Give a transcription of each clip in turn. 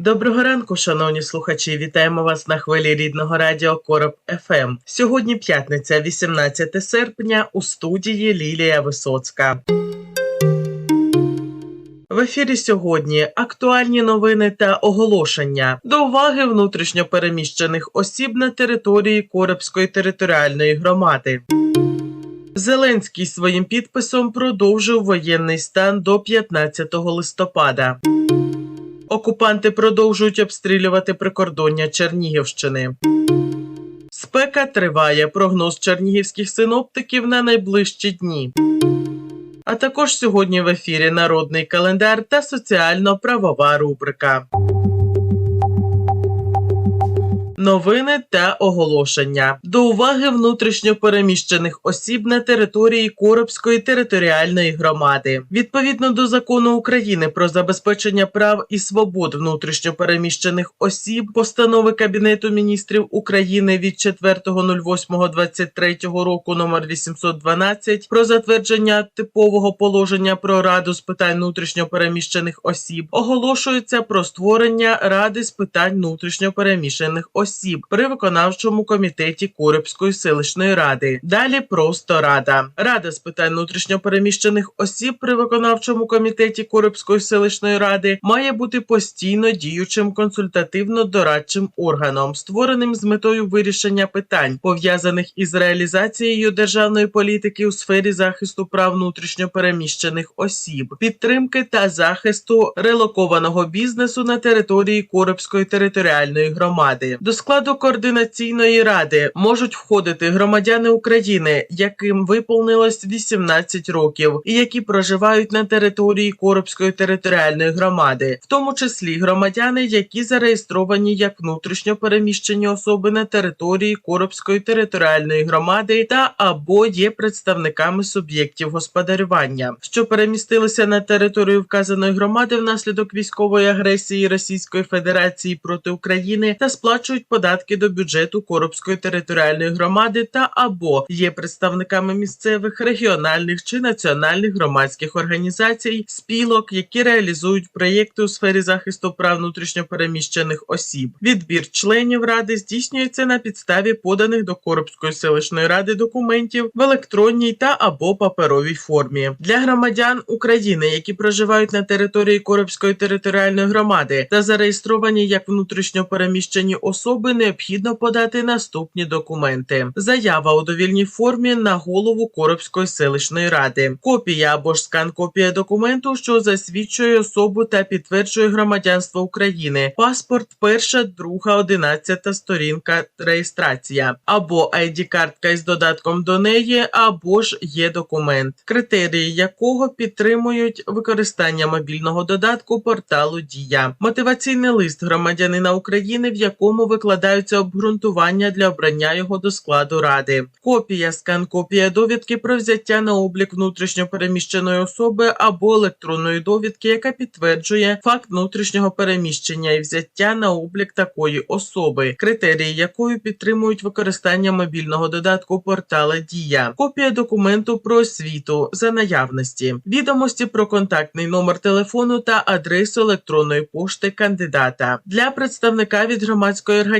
Доброго ранку, шановні слухачі. Вітаємо вас на хвилі рідного радіо Короб ФМ. Сьогодні п'ятниця, 18 серпня, у студії Лілія Висоцька. В ефірі сьогодні актуальні новини та оголошення до уваги внутрішньо переміщених осіб на території Коробської територіальної громади. Зеленський своїм підписом продовжив воєнний стан до 15 листопада. Окупанти продовжують обстрілювати прикордоння Чернігівщини. Спека триває. Прогноз чернігівських синоптиків на найближчі дні. А також сьогодні в ефірі Народний календар та соціально-правова рубрика. Новини та оголошення до уваги внутрішньо переміщених осіб на території Коробської територіальної громади. Відповідно до закону України про забезпечення прав і свобод внутрішньо переміщених осіб, постанови Кабінету міністрів України від 4.08.23 року номер 812 про затвердження типового положення про раду з питань внутрішньо переміщених осіб, оголошується про створення ради з питань внутрішньо переміщених осіб при виконавчому комітеті Курибської селищної ради. Далі просто рада. Рада з питань внутрішньопереміщених осіб при виконавчому комітеті Курибської селищної ради має бути постійно діючим консультативно-дорадчим органом, створеним з метою вирішення питань, пов'язаних із реалізацією державної політики у сфері захисту прав внутрішньопереміщених осіб, підтримки та захисту релокованого бізнесу на території Коробської територіальної громади. До складу координаційної ради можуть входити громадяни України, яким виповнилось 18 років, і які проживають на території Коробської територіальної громади, в тому числі громадяни, які зареєстровані як внутрішньо переміщені особи на території Коробської територіальної громади та або є представниками суб'єктів господарювання, що перемістилися на територію вказаної громади внаслідок військової агресії Російської Федерації проти України та сплачують податки до бюджету Коробської територіальної громади та або є представниками місцевих, регіональних чи національних громадських організацій, спілок, які реалізують проєкти у сфері захисту прав внутрішньопереміщених осіб. Відбір членів ради здійснюється на підставі поданих до Коробської селищної ради документів в електронній та або паперовій формі для громадян України, які проживають на території Коробської територіальної громади та зареєстровані як внутрішньопереміщені особи, необхідно подати наступні документи: заява у довільній формі на голову Коробської селищної ради, копія або ж скан копія документу, що засвідчує особу та підтверджує громадянство України, паспорт, перша, друга, одинадцята сторінка реєстрація, або id картка із додатком до неї, або ж є документ, критерії якого підтримують використання мобільного додатку порталу Дія, мотиваційний лист громадянина України, в якому викладаються обґрунтування для обрання його до складу ради, копія, скан копія довідки про взяття на облік внутрішньо переміщеної особи або електронної довідки, яка підтверджує факт внутрішнього переміщення і взяття на облік такої особи, критерії якої підтримують використання мобільного додатку портала Дія, копія документу про освіту за наявності, відомості про контактний номер телефону та адресу електронної пошти кандидата. Для представника від громадської організації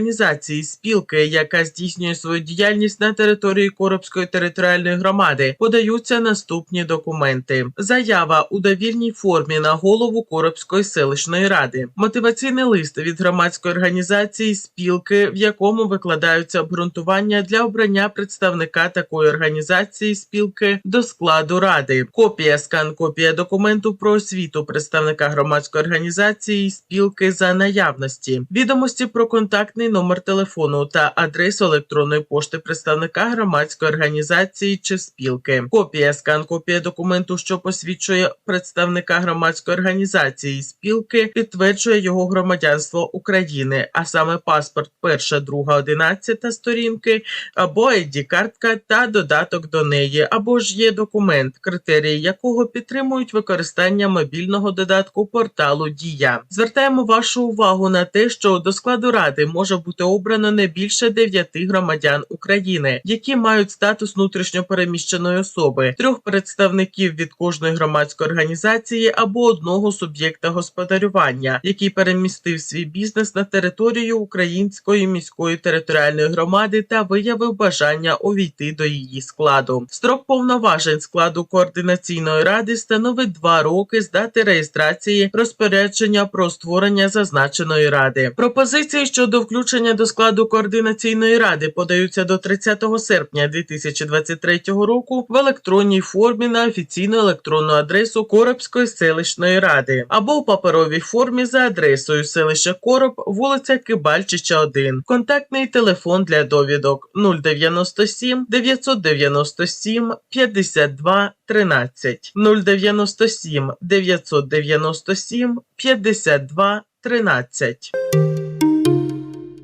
спілки, яка здійснює свою діяльність на території Коробської територіальної громади, подаються наступні документи: заява у довільній формі на голову Коробської селищної ради, мотиваційний лист від громадської організації спілки, в якому викладаються обґрунтування для обрання представника такої організації спілки до складу ради, копія скан копія документу про освіту представника громадської організації спілки за наявності, відомості про контактний номер телефону та адресу електронної пошти представника громадської організації чи спілки. Копія скан копія документу, що посвідчує представника громадської організації спілки, підтверджує його громадянство України, а саме паспорт, перша, друга, одинадцята сторінки або id картка та додаток до неї, або ж є документ, критерії якого підтримують використання мобільного додатку порталу Дія. Звертаємо вашу увагу на те, що до складу ради може бути обрано не більше дев'яти громадян України, які мають статус внутрішньопереміщеної особи, трьох представників від кожної громадської організації або одного суб'єкта господарювання, який перемістив свій бізнес на територію Української міської територіальної громади та виявив бажання увійти до її складу. Строк повноважень складу координаційної ради становить два роки з дати реєстрації розпорядження про створення зазначеної ради. Пропозиції щодо включення до складу координаційної ради подаються до 30 серпня 2023 року в електронній формі на офіційну електронну адресу Коробської селищної ради або у паперовій формі за адресою селища Короб, вулиця Кибальчича, 1. Контактний телефон для довідок 097 997 52 13 097 997 52 13.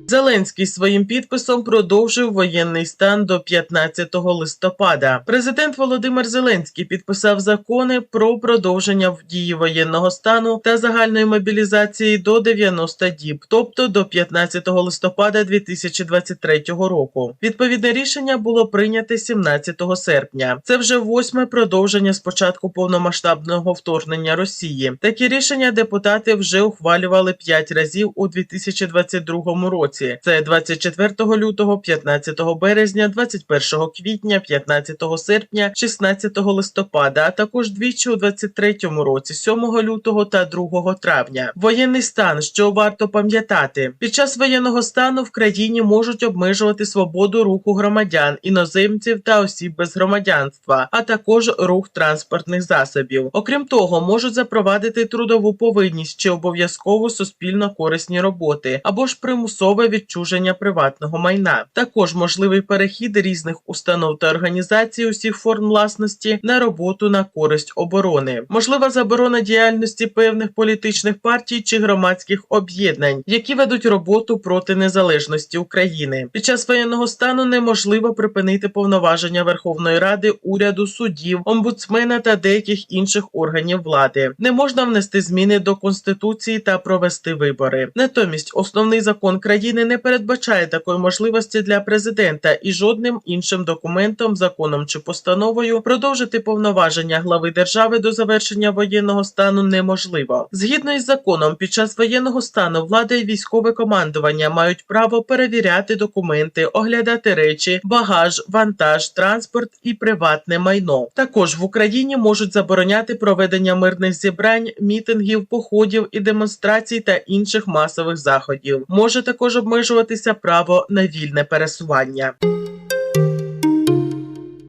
Зеленський своїм підписом продовжив воєнний стан до 15 листопада. Президент Володимир Зеленський підписав закони про продовження в дії воєнного стану та загальної мобілізації до 90 діб, тобто до 15 листопада 2023 року. Відповідне рішення було прийняте 17 серпня. Це вже восьме продовження з початку повномасштабного вторгнення Росії. Такі рішення депутати вже ухвалювали 5 разів у 2022 році. Це 24 лютого, 15 березня, 21 квітня, 15 серпня, 16 листопада, а також двічі у 23 році, 7 лютого та 2 травня. Воєнний стан, що варто пам'ятати, під час воєнного стану в країні можуть обмежувати свободу руху громадян, іноземців та осіб без громадянства, а також рух транспортних засобів. Окрім того, можуть запровадити трудову повинність чи обов'язкову суспільно корисні роботи або ж примусове відчуження приватного майна. Також можливий перехід різних установ та організацій усіх форм власності на роботу на користь оборони. Можлива заборона діяльності певних політичних партій чи громадських об'єднань, які ведуть роботу проти незалежності України. Під час воєнного стану неможливо припинити повноваження Верховної Ради, уряду, судів, омбудсмена та деяких інших органів влади. Не можна внести зміни до конституції та провести вибори. Натомість основний закон країни не передбачає такої можливості для президента і жодним іншим документом, законом чи постановою продовжити повноваження глави держави до завершення воєнного стану неможливо. Згідно із законом, під час воєнного стану влада і військове командування мають право перевіряти документи, оглядати речі, багаж, вантаж, транспорт і приватне майно. Також в Україні можуть забороняти проведення мирних зібрань, мітингів, походів і демонстрацій та інших масових заходів. Може також обмежуватися право на вільне пересування.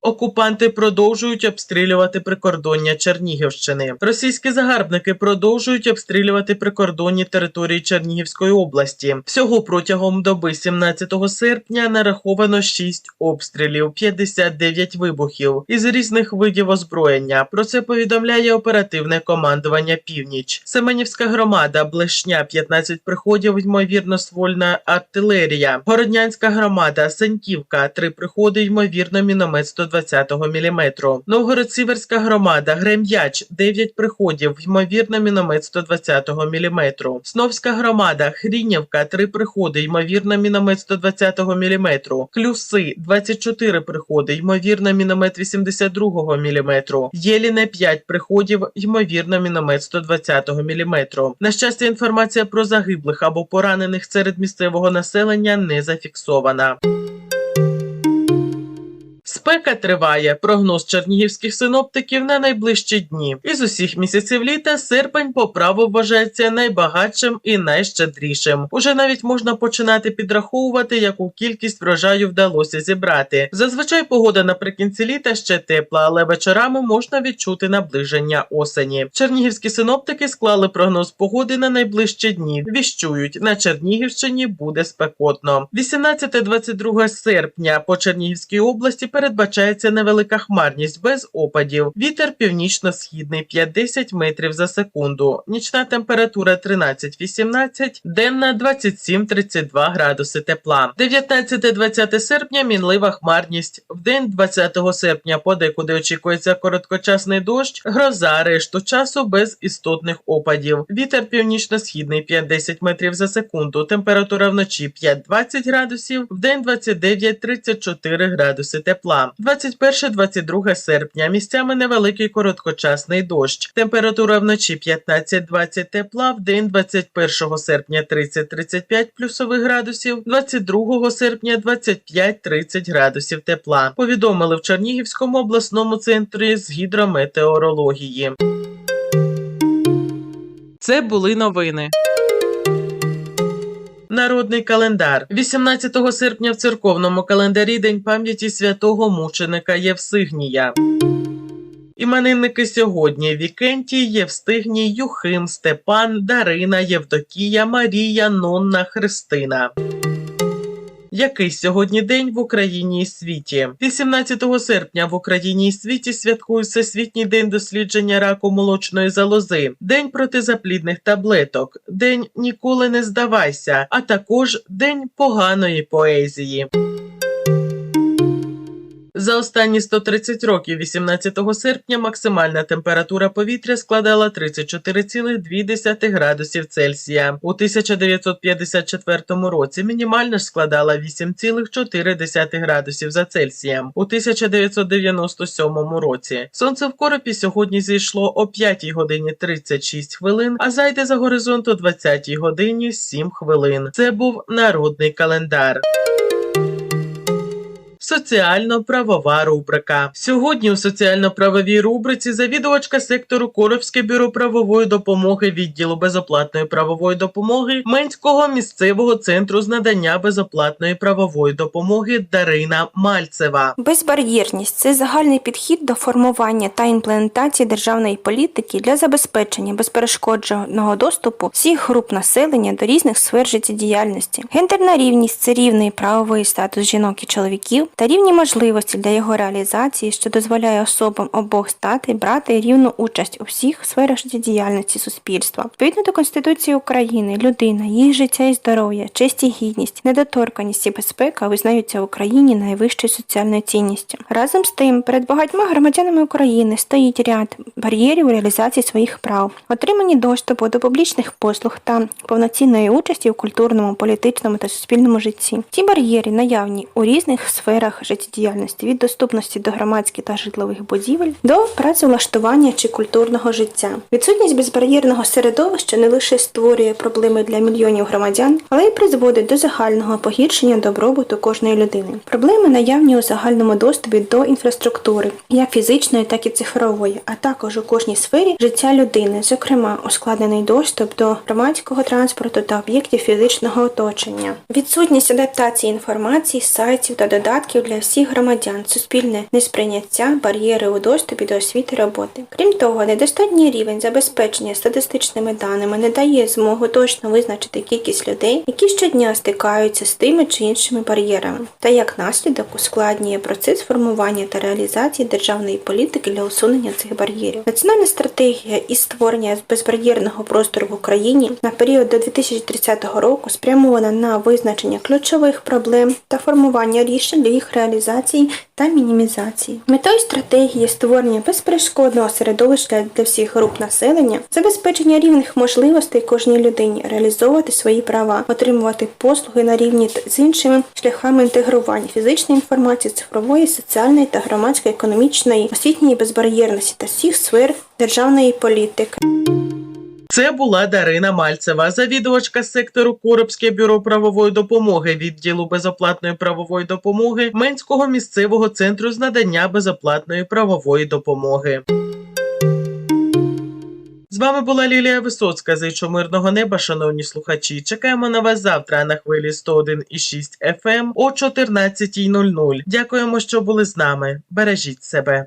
Окупанти продовжують обстрілювати прикордоння Чернігівщини. Російські загарбники продовжують обстрілювати прикордонні території Чернігівської області. Всього протягом доби 17 серпня нараховано 6 обстрілів, 59 вибухів із різних видів озброєння. Про це повідомляє оперативне командування Північ. Семенівська громада, Блешня, 15 приходів, ймовірно, ствольна артилерія. Городнянська громада, Саньківка, 3 приходи, ймовірно, міномет 120 мм. Новгород-Сіверська громада, Грем'яч, 9 приходів, ймовірно, міномет 120 мм. Сновська громада, Хрінівка, 3 приходи, ймовірно, міномет 120 мм. Клюси, 24 приходи, ймовірно, міномет 82 мм. Єліне, 5 приходів, ймовірно, міномет 120 мм. На щастя, інформація про загиблих або поранених серед місцевого населення не зафіксована. Спека триває. Прогноз чернігівських синоптиків на найближчі дні. Із усіх місяців літа серпень по праву вважається найбагатшим і найщедрішим. Уже навіть можна починати підраховувати, яку кількість врожаю вдалося зібрати. Зазвичай погода наприкінці літа ще тепла, але вечорами можна відчути наближення осені. Чернігівські синоптики склали прогноз погоди на найближчі дні. Віщують на Чернігівщині буде спекотно. 18-22 серпня по Чернігівській області передбачається невелика хмарність без опадів. Вітер північно-східний 5-10 метрів за секунду. Нічна температура 13-18, денна 27-32 градуси тепла. 19-20 серпня мінлива хмарність. В день 20 серпня подекуди очікується короткочасний дощ, гроза решту часу без істотних опадів. Вітер північно-східний 5-10 метрів за секунду. Температура вночі 5-20 градусів, в день 29-34 градуси тепла. 21-22 серпня місцями невеликий короткочасний дощ. Температура вночі 15-20 тепла, в день 21 серпня 30-35 плюсових градусів, 22 серпня 25-30 градусів тепла. Повідомили в Чернігівському обласному центрі з гідрометеорології. Це були новини. Народний календар 18 серпня в церковному календарі День пам'яті святого мученика Євсигнія. Іменинники сьогодні Вікентій, Євстигній, Юхим, Степан, Дарина, Євдокія, Марія, Нонна, Христина. Який сьогодні день в Україні і світі? 18 серпня в Україні і світі святкують Всесвітній день дослідження раку молочної залози, День протизаплідних таблеток, День Ніколи не здавайся, а також День поганої поезії. За останні 130 років 18 серпня максимальна температура повітря складала 34,2 градусів Цельсія. У 1954 році мінімальна ж складала 8,4 градусів за Цельсієм. У 1997 році сонце в коропі сьогодні зійшло о 5 годині 36 хвилин, а зайде за горизонт о 20 годині 7 хвилин. Це був народний календар. Соціально-правова рубрика. Сьогодні у соціально-правовій рубриці завідувачка сектору Коробське бюро правової допомоги відділу безоплатної правової допомоги Менського місцевого центру з надання безоплатної правової допомоги Дарина Мальцева. Безбар'єрність це загальний підхід до формування та імплементації державної політики для забезпечення безперешкодженого доступу всіх груп населення до різних сфер життєдіяльності. Гендерна рівність це рівний правовий статус жінок і чоловіків та рівні можливості для його реалізації, що дозволяє особам обох стати брати рівну участь у всіх сферах життєдіяльності суспільства. Відповідно до Конституції України, людина, її життя і здоров'я, честь і гідність, недоторканість і безпека визнаються в Україні найвищою соціальною цінністю. Разом з тим, перед багатьма громадянами України стоїть ряд бар'єрів реалізації своїх прав, отримані доступу до публічних послуг та повноцінної участі у культурному, політичному та суспільному житті. Ці бар'єри наявні у різних сферах життєдіяльності від доступності до громадських та житлових будівель до працевлаштування чи культурного життя. Відсутність безбар'єрного середовища не лише створює проблеми для мільйонів громадян, але й призводить до загального погіршення добробуту кожної людини. Проблеми наявні у загальному доступі до інфраструктури, як фізичної, так і цифрової, а також у кожній сфері життя людини, зокрема ускладнений доступ до громадського транспорту та об'єктів фізичного оточення, відсутність адаптації інформації, сайтів та додатків для всіх громадян, суспільне несприйняття, бар'єри у доступі до освіти роботи. Крім того, недостатній рівень забезпечення статистичними даними не дає змогу точно визначити кількість людей, які щодня стикаються з тими чи іншими бар'єрами, та як наслідок ускладнює процес формування та реалізації державної політики для усунення цих бар'єрів. Національна стратегія із створення безбар'єрного простору в Україні на період до 2030 року спрямована на визначення ключових проблем та формування рішень для їх реалізації та мінімізації. Метою стратегії створення безперешкодного середовища для всіх груп населення, забезпечення рівних можливостей кожній людині, реалізовувати свої права, отримувати послуги на рівні з іншими шляхами інтегрування фізичної інформації, цифрової, соціальної та громадсько-економічної, освітньої безбар'єрності та всіх сфер державної політики. Це була Дарина Мальцева, завідувачка сектору Коробське бюро правової допомоги відділу безоплатної правової допомоги Менського місцевого центру з надання безоплатної правової допомоги. З вами була Лілія Висоцька. Зичу мирного неба, шановні слухачі. Чекаємо на вас завтра на хвилі 101,6 FM о 14.00. Дякуємо, що були з нами. Бережіть себе.